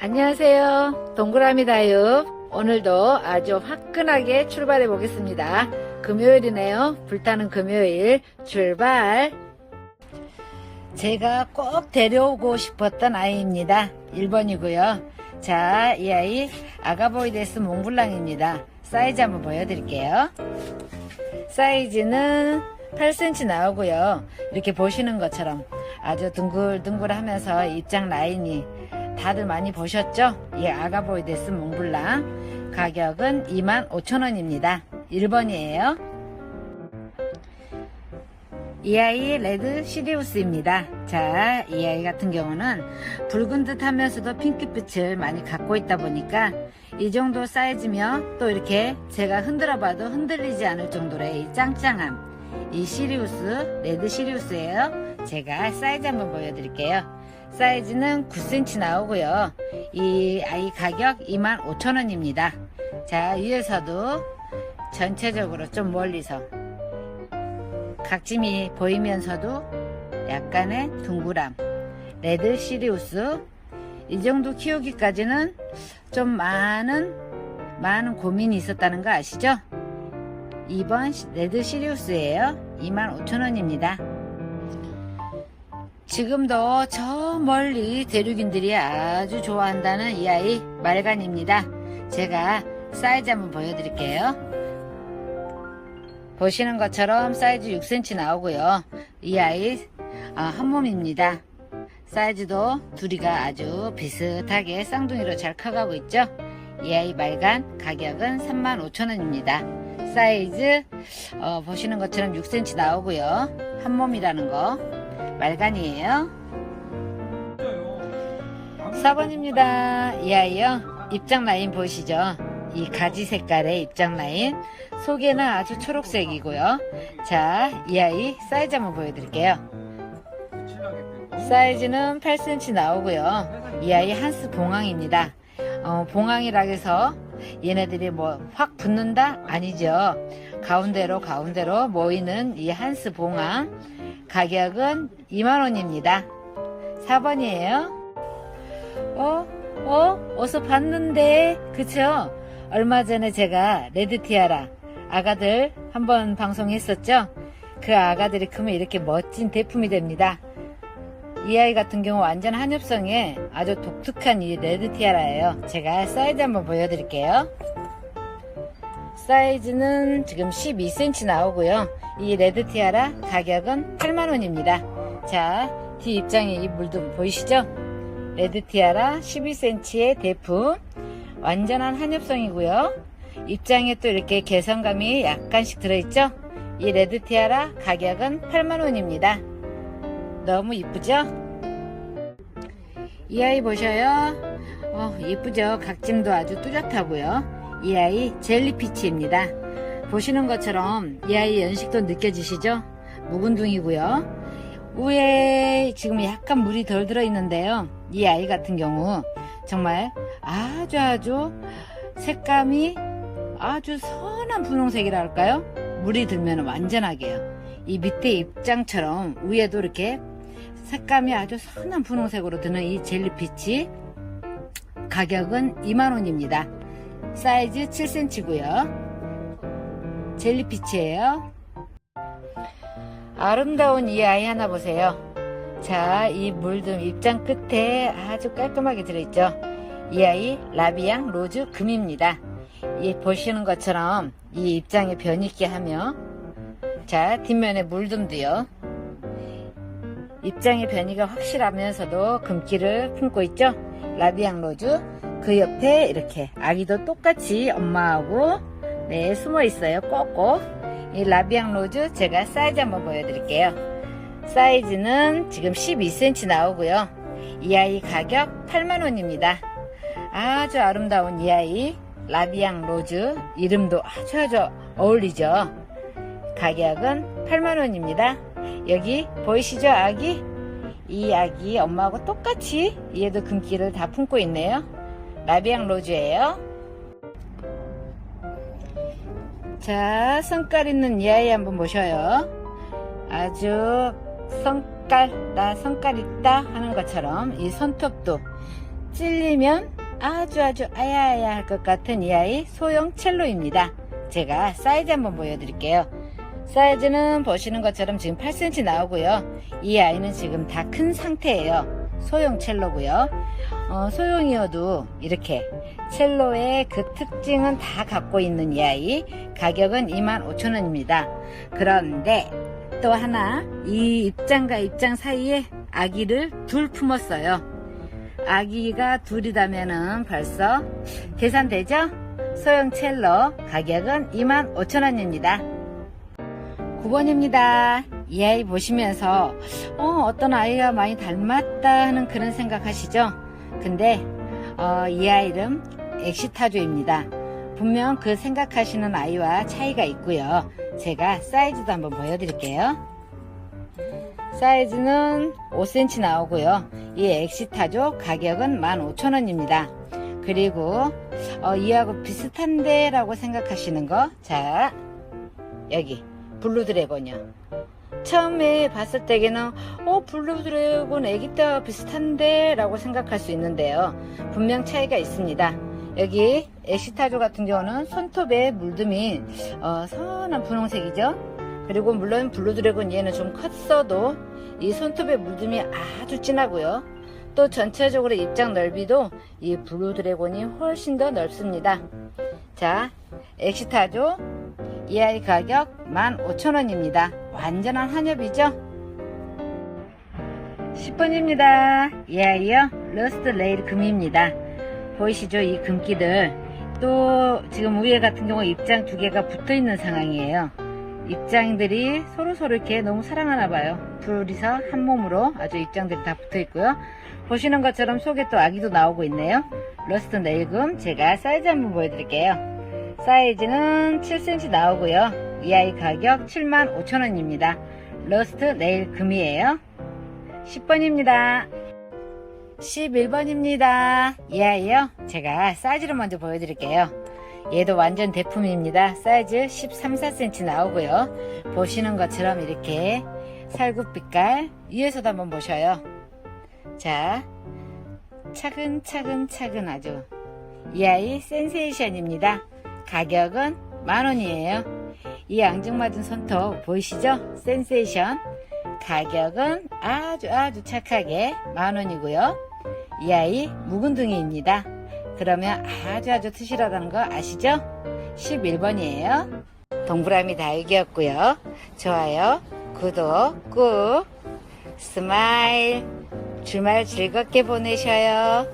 안녕하세요. 동그라미 다육. 오늘도 아주 화끈하게 출발해 보겠습니다. 금요일이네요. 불타는 금요일 출발. 제가 꼭 데려오고 싶었던 아이입니다. 1번이고요. 자, 이 아이 아가보이데스 몽블랑입니다. 사이즈 한번 보여드릴게요. 사이즈는 8cm 나오고요. 이렇게 보시는 것처럼 아주 둥글둥글 하면서 입장 라인이 다들 많이 보셨죠? 이 아가보이 데스 몽블랑 가격은 25,000원입니다. 1번이에요. 이 아이 레드 시리우스입니다. 자, 이 아이 같은 경우는 붉은 듯 하면서도 핑크빛을 많이 갖고 있다 보니까 이 정도 사이즈면 또 이렇게 제가 흔들어 봐도 흔들리지 않을 정도의 이 짱짱함. 이 시리우스, 레드 시리우스예요. 제가 사이즈 한번 보여드릴게요. 사이즈는 9cm 나오고요. 이 아이 가격 25,000원입니다. 자, 위에서도 전체적으로 좀 멀리서 각짐이 보이면서도 약간의 둥그람 레드 시리우스 이 정도 키우기까지는 좀 많은 많은 고민이 있었다는 거 아시죠? 2번 레드 시리우스예요 25,000원입니다 지금도 저 멀리 대륙인들이 아주 좋아한다는 이 아이 말간입니다 제가 사이즈 한번 보여드릴게요 보시는 것처럼 사이즈 6cm 나오고요. 이 아이 아, 한 몸입니다. 사이즈도 둘이가 아주 비슷하게 쌍둥이로 잘 커가고 있죠. 이 아이 말간 가격은 35,000원입니다. 사이즈 어, 보시는 것처럼 6cm 나오고요. 한 몸이라는 거 말간이에요. 4번입니다. 이 아이요. 입장 라인 보이시죠? 이 가지 색깔의 입장 라인 속에는 아주 초록색이고요 자 이 아이 사이즈 한번 보여드릴게요 사이즈는 8cm 나오고요 이 아이 한스 봉황입니다 어, 봉황이라 해서 얘네들이 뭐 확 붙는다? 아니죠 가운데로 가운데로 모이는 이 한스 봉황 가격은 2만원입니다 4번이에요 어? 어? 어서 봤는데 그쵸? 얼마 전에 제가 레드티아라 아가들 한번 방송했었죠? 그 아가들이 크면 이렇게 멋진 대품이 됩니다. 이 아이 같은 경우 완전 한엽성에 아주 독특한 이 레드티아라예요. 제가 사이즈 한번 보여드릴게요. 사이즈는 지금 12cm 나오고요. 이 레드 티아라 가격은 8만원입니다. 자, 뒤 입장에 이 물도 보이시죠? 레드 티아라 12cm의 대품 완전한 한엽성이고요. 입장에 또 이렇게 개성감이 약간씩 들어있죠? 이 레드 티아라 가격은 8만원입니다. 너무 이쁘죠? 이 아이 보셔요. 어, 이쁘죠? 각짐도 아주 뚜렷하고요. 이 아이 젤리피치입니다. 보시는 것처럼 이 아이 연식도 느껴지시죠? 묵은둥이고요. 위에 지금 약간 물이 덜 들어있는데요. 이 아이 같은 경우 정말 아주 아주 색감이 아주 선한 분홍색이라 할까요? 물이 들면 완전하게요. 이 밑에 입장처럼 위에도 이렇게 색감이 아주 선한 분홍색으로 드는 이 젤리피치 가격은 2만원입니다. 사이즈 7cm고요. 젤리피치예요. 아름다운 이 아이 하나 보세요. 자, 이 물든 입장 끝에 아주 깔끔하게 들어있죠. 이 아이 라비앙 로즈 금입니다. 이 보시는 것처럼 이 입장에 변 있게 하며 자 뒷면에 물듬도요. 입장의 변이가 확실하면서도 금기를 품고 있죠. 라비앙 로즈 그 옆에 이렇게 아기도 똑같이 엄마하고 네 숨어 있어요. 꼭꼭 이 라비앙 로즈 제가 사이즈 한번 보여드릴게요. 사이즈는 지금 12cm 나오고요. 이 아이 가격 8만원입니다. 아주 아름다운 이 아이 라비앙 로즈 이름도 아주 아주 어울리죠. 가격은 8만원입니다. 여기 보이시죠 아기? 이 아기 엄마하고 똑같이 얘도 금기를 다 품고 있네요. 라비앙 로즈예요. 자 성깔 있는 이 아이 한번 보셔요. 아주 성깔 나 성깔 있다 하는 것처럼 이 손톱도 찔리면 아주 아주 아야아야 할 것 같은 이 아이 소형 첼로입니다. 제가 사이즈 한번 보여드릴게요. 사이즈는 보시는 것처럼 지금 8cm 나오고요. 이 아이는 지금 다 큰 상태예요. 소형 첼로고요. 어, 소형이어도 이렇게 첼로의 그 특징은 다 갖고 있는 이 아이 가격은 25,000원입니다. 그런데 또 하나 이 입장과 입장 사이에 아기를 둘 품었어요. 아기가 둘이라면은 벌써 계산되죠? 소형 첼로 가격은 25,000원입니다. 9번입니다. 이 아이 보시면서 어, 어떤 아이와 많이 닮았다 하는 그런 생각하시죠? 근데 어, 이 아이 이름 엑시타조입니다. 분명 그 생각하시는 아이와 차이가 있고요. 제가 사이즈도 한번 보여드릴게요. 사이즈는 5cm 나오고요. 이 엑시타조 가격은 15,000원입니다. 그리고 어, 이하고 비슷한데 라고 생각하시는 거. 자, 여기 블루 드래곤이요. 처음에 봤을 때에는 어 블루 드래곤 애기 때와 비슷한데 라고 생각할 수 있는데요. 분명 차이가 있습니다. 여기 엑시타조 같은 경우는 손톱에 물듬이 어, 선한 분홍색이죠. 그리고 물론 블루 드래곤 얘는 좀 컸어도 이 손톱에 물듬이 아주 진하고요. 또 전체적으로 입장 넓이도 이 블루 드래곤이 훨씬 더 넓습니다. 자, 엑시타조 이 아이 가격 15,000원입니다. 완전한 한엽이죠? 10번입니다. 이 아이요. 러스트 레일 금입니다. 보이시죠? 이 금기들. 또 지금 위에 같은 경우 입장 두 개가 붙어 있는 상황이에요. 입장들이 서로 서로 이렇게 너무 사랑하나 봐요. 둘이서 한 몸으로 아주 입장들이 다 붙어 있고요. 보시는 것처럼 속에 또 아기도 나오고 있네요. 러스트 네일금 제가 사이즈 한번 보여드릴게요. 사이즈는 7cm 나오고요. 이 아이 가격 75,000원입니다. 러스트 네일 금이에요. 10번입니다. 11번입니다. 이 아이요. 제가 사이즈를 먼저 보여드릴게요. 얘도 완전 대품입니다. 사이즈 13, 4cm 나오고요. 보시는 것처럼 이렇게 살구빛깔 위에서도 한번 보셔요. 자, 차근차근 차근 아주 이 아이 센세이션입니다. 가격은 만원이에요. 이 앙증맞은 손톱 보이시죠? 센세이션. 가격은 아주 아주 착하게 만원이고요. 이 아이 묵은둥이입니다. 그러면 아주 아주 튼실하다는 거 아시죠? 11번이에요. 동그라미 다육이었고요. 좋아요, 구독 꾹, 스마일. 주말 즐겁게 보내셔요.